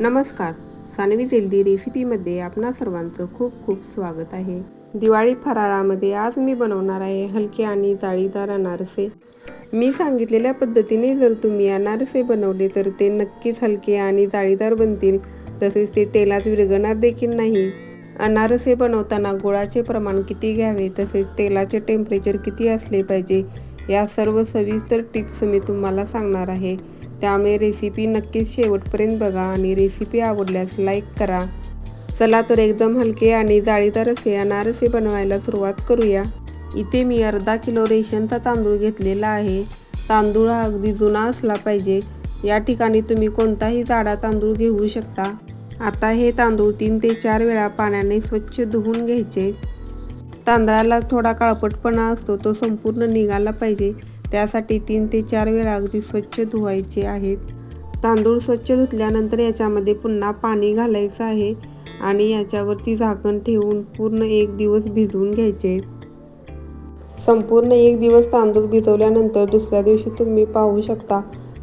नमस्कार. सानवी जेल्दी रेसिपीमध्ये आपणा सर्वांचं खूप खूप स्वागत आहे. दिवाळी फराळामध्ये आज मी बनवणार आहे हलके आणि जाळीदार अनारसे. मी सांगितलेल्या पद्धतीने जर तुम्ही अनारसे बनवले तर ते नक्कीच हलके आणि जाळीदार बनतील. तसेच ते तेलात विरगणार देखील नाही. अनारसे बनवताना गुळाचे प्रमाण किती घ्यावे? तसेच तेलाचे टेम्परेचर किती असले पाहिजे? या सर्व सविस्तर टिप्स मी तुम्हाला सांगणार आहे. त्यामुळे रेसिपी नक्कीच शेवटपर्यंत बघा आणि रेसिपी आवडल्यास लाईक करा. चला तर एकदम हलके आणि जाळीदार असे अनारसे बनवायला सुरुवात करूया. इथे मी अर्धा किलो रेशनचा तांदूळ घेतलेला आहे. तांदूळ हा अगदी जुना असला पाहिजे. या ठिकाणी तुम्ही कोणताही जाडा तांदूळ घेऊ शकता. आता हे तांदूळ तीन ते चार वेळा पाण्याने स्वच्छ धुवून घ्यायचे. तांदळाला थोडा काळपटपणा असतो तो संपूर्ण निघाला पाहिजे. त्यासाठी तीन ते चार वेळा अगदी स्वच्छ धुवायचे आहेत. तांदूळ स्वच्छ धुतल्यानंतर याच्यामध्ये पुन्हा पाणी घालायचं आहे आणि याच्यावरती झाकण ठेवून पूर्ण एक दिवस भिजवून घ्यायचे. संपूर्ण एक दिवस तांदूळ भिजवल्यानंतर दुसऱ्या दिवशी तुम्ही पाहू शकता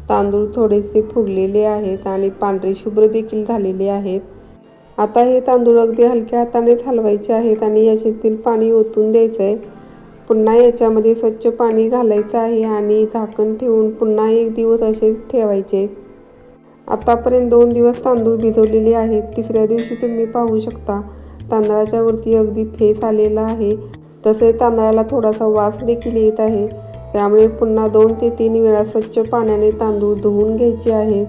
तांदूळ थोडेसे फुगलेले आहेत आणि पांढरे शुभ्र देखील झालेले आहेत. आता हे तांदूळ अगदी हलक्या हातानेच हलवायचे आहेत आणि याच्यातील पाणी ओतून द्यायचं आहे पुन्हा याच्यामध्ये स्वच्छ पाणी घालायचं आहे आणि झाकण ठेवून पुन्हा एक दिवस असेच ठेवायचे. आतापर्यंत दोन दिवस तांदूळ भिजवलेले आहेत. तिसऱ्या दिवशी तुम्ही पाहू शकता तांदळाच्या वरती अगदी फेस आलेला आहे. तसेच तांदळाला थोडासा वास देखील येत आहे. त्यामुळे पुन्हा दोन ते तीन वेळा स्वच्छ पाण्याने तांदूळ धुवून घ्यायचे आहेत.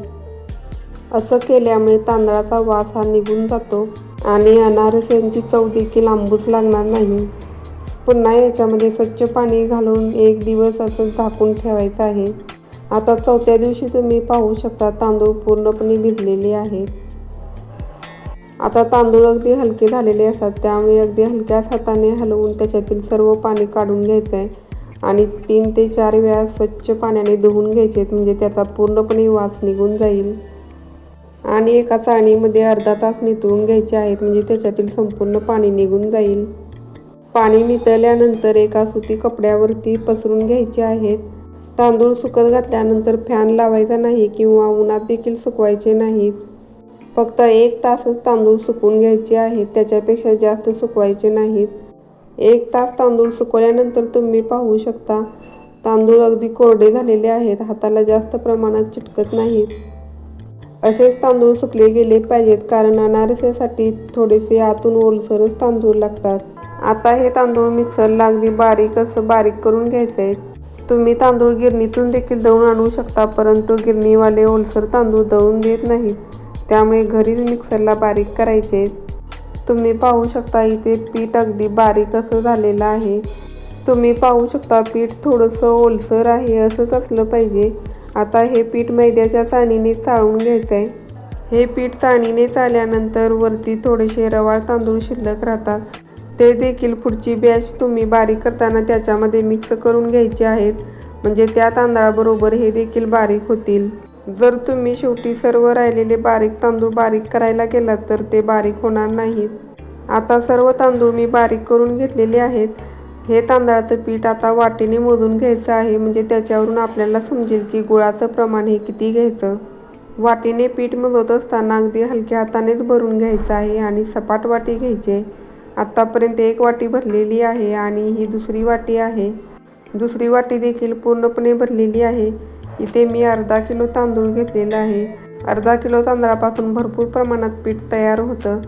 असं केल्यामुळे तांदळाचा वास हा निघून जातो आणि अनारस यांची चव देखील आंबूच लागणार नाही. पुन्हा याच्यामध्ये स्वच्छ पाणी घालून एक दिवस असं झाकून ठेवायचं आहे. आता चौथ्या दिवशी तुम्ही पाहू शकता तांदूळ पूर्णपणे भिजलेले आहेत. आता तांदूळ अगदी हलके झालेले असतात त्यामुळे अगदी हलक्याच हाताने हलवून त्याच्यातील सर्व पाणी काढून घ्यायचं आहे आणि तीन ते चार वेळा स्वच्छ पाण्याने धुवून घ्यायचे म्हणजे त्याचा पूर्णपणे वास निघून जाईल. आणि एका चाळणीमध्ये अर्धा तास नितळून घ्यायचे आहेत म्हणजे त्याच्यातील संपूर्ण पाणी निघून जाईल. पाणी नितळल्यानंतर एका सुती कपड्यावरती पसरून घ्यायचे आहेत तांदूळ सुकत घातल्यानंतर फॅन लावायचा नाही किंवा उन्हात देखील सुकवायचे नाहीत. फक्त एक तासच तांदूळ सुकून घ्यायचे आहेत त्याच्यापेक्षा जास्त सुकवायचे नाहीत. एक तास तांदूळ सुकवल्यानंतर तुम्ही पाहू शकता तांदूळ अगदी कोरडे झालेले आहेत हाताला जास्त प्रमाणात चिटकत नाहीत. असेच तांदूळ सुकले गेले पाहिजेत कारण अनारसेसाठी थोडेसे आतून ओलसरच तांदूळ लागतात. आता हे तांदूळ मिक्सरला अगदी बारीक असं बारीक करून घ्यायचं आहे तुम्ही तांदूळ गिरणीतून देखील दळून आणू शकता परंतु गिरणीवाले ओलसर तांदूळ दळून देत नाहीत. त्यामुळे घरीच मिक्सरला बारीक करायचे. तुम्ही पाहू शकता इथे पीठ अगदी बारीक असं झालेलं आहे. तुम्ही पाहू शकता पीठ थोडंसं ओलसर आहे असंच असलं पाहिजे. आता हे पीठ मैद्याच्या चाणीने चाळून घ्यायचं आहे हे पीठ चाणीने चाळल्यानंतर वरती थोडेसे रवाळ तांदूळ शिल्लक राहतात. ते देखील पुढची बॅच तुम्ही बारीक करताना त्याच्यामध्ये मिक्स करून घ्यायचे आहेत. म्हणजे त्या तांदळाबरोबर हे देखील बारीक होतील. जर तुम्ही शेवटी सर्व राहिलेले बारीक तांदूळ बारीक करायला गेलात तर ते बारीक होणार नाहीत. आता सर्व तांदूळ मी बारीक करून घेतलेले आहेत. हे तांदळाचं पीठ आता वाटीने मोजून घ्यायचं आहे. म्हणजे त्याच्यावरून आपल्याला समजेल की गुळाचं प्रमाण हे किती घ्यायचं. वाटीने पीठ मोजत असताना अगदी हलक्या हातानेच भरून घ्यायचं आहे आणि सपाट वाटी घ्यायची. आत्तापर्यंत एक वाटी भरलेली आहे आणि ही दुसरी वाटी आहे. दुसरी वाटी देखील पूर्णपणे भरलेली आहे. इथे मी अर्धा किलो तांदूळ घेतलेला आहे. अर्धा किलो तांदळापासून भरपूर प्रमाणात पीठ तयार होतं.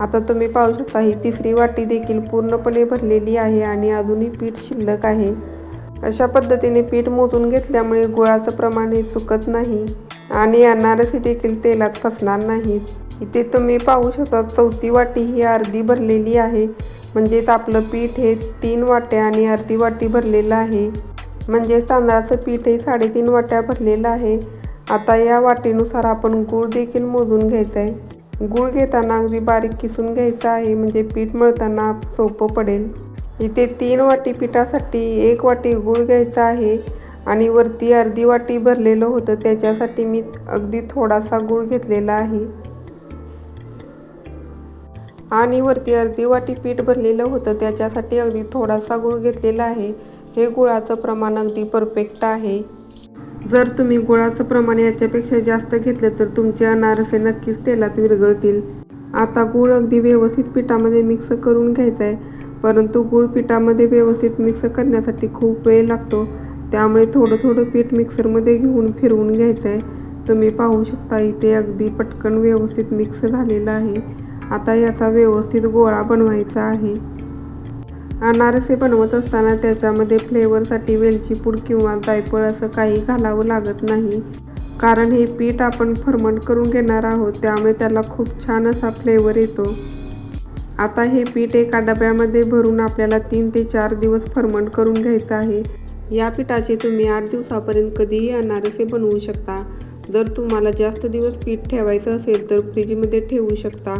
आता तुम्ही पाहू शकता ही तिसरी वाटी देखील पूर्णपणे भरलेली आहे आणि अजूनही पीठ शिल्लक आहे. अशा पद्धतीने पीठ मोजून घेतल्यामुळे गुळाचं प्रमाण हे चुकत नाही आणि अनारसी देखील तेलात फसणार नाहीत. इथे तुम्ही पाहू शकता चौथी वाटी ही अर्धी भरलेली आहे. म्हणजेच आपलं पीठ हे तीन वाट्या आणि अर्धी वाटी भरलेलं आहे. म्हणजेच तांदळाचं पीठ हे साडेतीन वाट्या भरलेलं आहे. आता या वाटीनुसार आपण गूळ देखील मोजून घ्यायचा आहे गूळ घेताना अगदी बारीक किसून घ्यायचा आहे म्हणजे पीठ मळताना सोपं पडेल. इथे तीन वाटी पिठासाठी एक वाटी गूळ घ्यायचा आहे आणि वरती अर्धी वाटी भरलेलं होतं त्याच्यासाठी मी अगदी थोडासा गूळ घेतलेला आहे. आणि वरती अर्धी वाटी पीठ भरलेलं होतं. त्याच्यासाठी अगदी थोडासा गुळ घेतलेला आहे. हे गुळाचं प्रमाण अगदी परफेक्ट आहे. जर तुम्ही गुळाचं प्रमाण याच्यापेक्षा जास्त घेतलं तर तुमचे अनारसे नक्कीच तेलात विरघळतील. आता गूळ अगदी व्यवस्थित पिठामध्ये मिक्स करून घ्यायचा आहे परंतु गूळ पिठामध्ये व्यवस्थित मिक्स करण्यासाठी खूप वेळ लागतो. त्यामुळे थोडं थोडं पीठ मिक्सरमध्ये घेऊन फिरवून घ्यायचं आहे तुम्ही पाहू शकता इथे अगदी पटकन व्यवस्थित मिक्स झालेलं आहे. आता याचा व्यवस्थित गोळा बनवायचा आहे. अनारसे बनवत असताना त्याच्यामध्ये फ्लेवरसाठी वेलची पूड किंवा जायफळ असं काही घालावं लागत नाही. कारण हे पीठ आपण फर्मंट करून घेणार आहोत त्यामुळे त्याला खूप छान असा फ्लेवर येतो. आता हे पीठ एका डब्यामध्ये भरून आपल्याला तीन ते चार दिवस फर्मंट करून घ्यायचं आहे. या पिठाचे तुम्ही आठ दिवसापर्यंत कधीही अनारसे बनवू शकता. जर तुम्हाला जास्त दिवस पीठ ठेवायचं असेल तर फ्रीजमध्ये ठेवू शकता.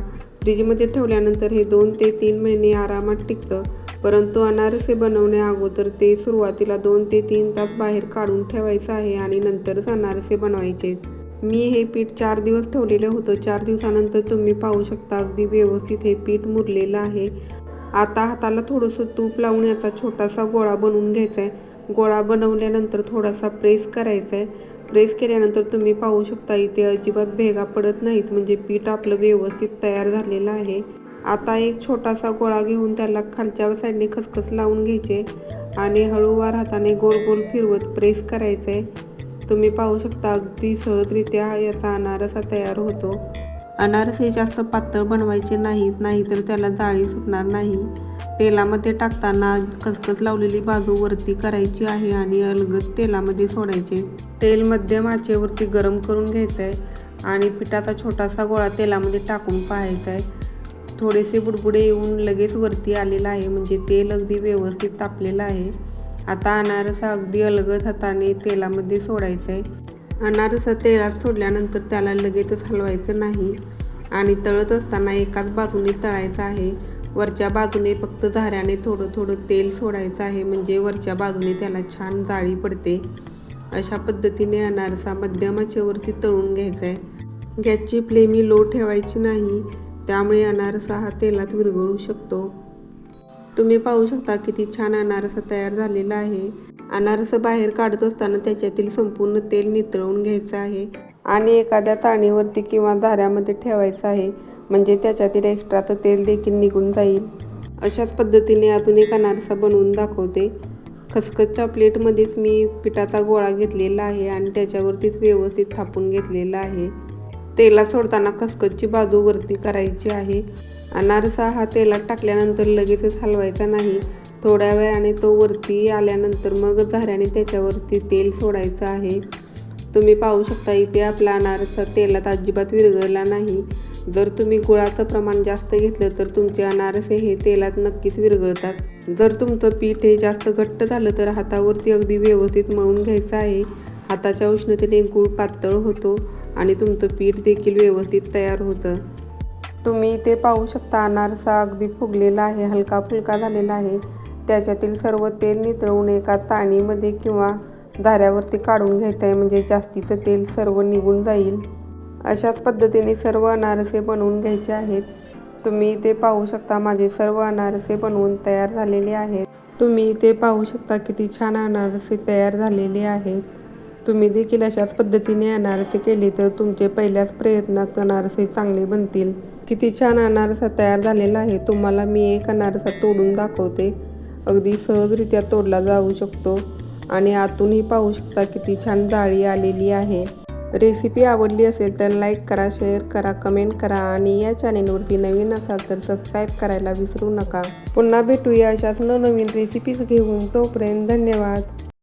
फ्रीजमध्ये ठेवल्यानंतर हे दोन ते तीन महिने आरामात टिकतं. परंतु अनारसे बनवण्या अगोदर ते सुरुवातीला दोन ते तीन तास बाहेर काढून ठेवायचं आहे आणि नंतरच अनारसे बनवायचे. मी हे पीठ चार दिवस ठेवलेलं होतं. चार दिवसानंतर तुम्ही पाहू शकता अगदी व्यवस्थित हे पीठ मुरलेलं आहे. आता हाताला थोडंसं तूप लावून याचा छोटासा गोळा बनवून घ्यायचा आहे. गोळा बनवल्यानंतर थोडासा प्रेस करायचा आहे. प्रेस केल्यानंतर तुम्ही पाहू शकता इथे अजिबात भेगा पडत नाहीत. म्हणजे पीठ आपलं व्यवस्थित तयार झालेलं आहे. आता एक छोटासा गोळा घेऊन त्याला खालच्या साईडने खसखस लावून घ्यायचे आणि हळूवार हाताने गोल गोल फिरवत प्रेस करायचं. आहे तुम्ही पाहू शकता अगदी सहजरित्या याचा अनारसा तयार होतो. अनारसे जास्त पातळ बनवायचे नाहीत नाहीतर त्याला जाळी सुटणार नाही. तेलामध्ये टाकताना खसखस लावलेली बाजू वरती करायची आहे आणि अलगद तेलामध्ये सोडायचे. तेल मध्यम आचेवरती गरम करून घ्यायचं आहे आणि पिठाचा छोटासा गोळा तेलामध्ये टाकून पाहायचा आहे थोडेसे बुडबुडे येऊन लगेच वरती आलेलं आहे म्हणजे तेल अगदी व्यवस्थित तापलेलं आहे. आता अनारसा अगदी अलगद हाताने तेलामध्ये सोडायचं आहे अनारसा तेलात सोडल्यानंतर त्याला लगेचच हलवायचं नाही आणि तळत असताना एकाच बाजूने तळायचं आहे. वरच्या बाजूने फक्त झाऱ्याने थोडं थोडं तेल सोडायचं आहे म्हणजे वरच्या बाजूने त्याला छान जाळी पडते. अशा पद्धतीने अनारसा मध्यम आचेवरती तळून घ्यायचा आहे गॅसची फ्लेमी लो ठेवायची नाही त्यामुळे अनारसा हा तेलात विरघळू शकतो. तुम्ही पाहू शकता किती छान अनारसा तयार झालेला आहे. अनारस बाहेर काढत असताना त्याच्यातील संपूर्ण तेल नितळवून घ्यायचं आहे आणि एखाद्या चाणीवरती किंवा झाऱ्यामध्ये ठेवायचं आहे म्हणजे त्याच्यातील एक्स्ट्राचं तेल देखील निघून जाईल. अशाच पद्धतीने अजून एक अनारसा बनवून दाखवते. खसखसच्या प्लेटमध्येच मी पिठाचा गोळा घेतलेला आहे आणि त्याच्यावरतीच व्यवस्थित थापून घेतलेला आहे. तेला सोडताना खसखसची बाजू वरती करायची आहे. अनारसा हा तेलात टाकल्यानंतर लगेचच हलवायचा नाही. थोड्या वेळाने तो वरती आल्यानंतर मग झाऱ्याने त्याच्यावरती तेल सोडायचं आहे. तुम्ही पाहू शकता इथे आपला अनारसा तेलात अजिबात विरघळला नाही. जर तुम्ही गुळाचं प्रमाण जास्त घेतलं तर तुमचे अनारसे हे तेलात नक्कीच विरघळतात. जर तुमचं पीठ हे जास्त घट्ट झालं तर हातावरती अगदी व्यवस्थित मळून घ्यायचं आहे. हाताच्या उष्णतेने गूळ पातळ होतो आणि तुमचं पीठ देखील व्यवस्थित तयार होतं. तुम्ही इथे पाहू शकता अनारसा अगदी फुगलेला आहे हलका फुलका झालेला आहे. त्याच्यातील सर्व तेल नितळवून एका चाणीमध्ये किंवा झाऱ्यावरती काढून घ्यायचं आहे म्हणजे जास्तीचं तेल सर्व निघून जाईल. अशाच पद्धतीने सर्व अनारसे बनवून घ्यायचे आहेत. तुम्ही इथे पाहू शकता माझे सर्व अनारसे बनवून तयार झालेले आहेत. तुम्ही इथे पाहू शकता किती छान अनारसे तयार झालेले आहेत. तुम्ही देखील अशाच पद्धतीने अनारसे केले तर तुमचे पहिल्याच प्रयत्नात अनारसे चांगले बनतील. किती छान अनारसा तयार झालेला आहे. तुम्हाला मी एक अनारसा तोडून दाखवते. अगदी सहजरित्या तोडला जाऊ शकतो. आणि आतूनही पाहू शकता किती छान जाळी आलेली आहे. रेसिपी आवडली असेल तर लाईक करा शेअर करा कमेंट करा आणि या चॅनेलवरती नवीन असाल तर सबस्क्राईब करायला विसरू नका. पुन्हा भेटूया अशाच नवनवीन रेसिपीज घेऊन. तोपर्यंत धन्यवाद.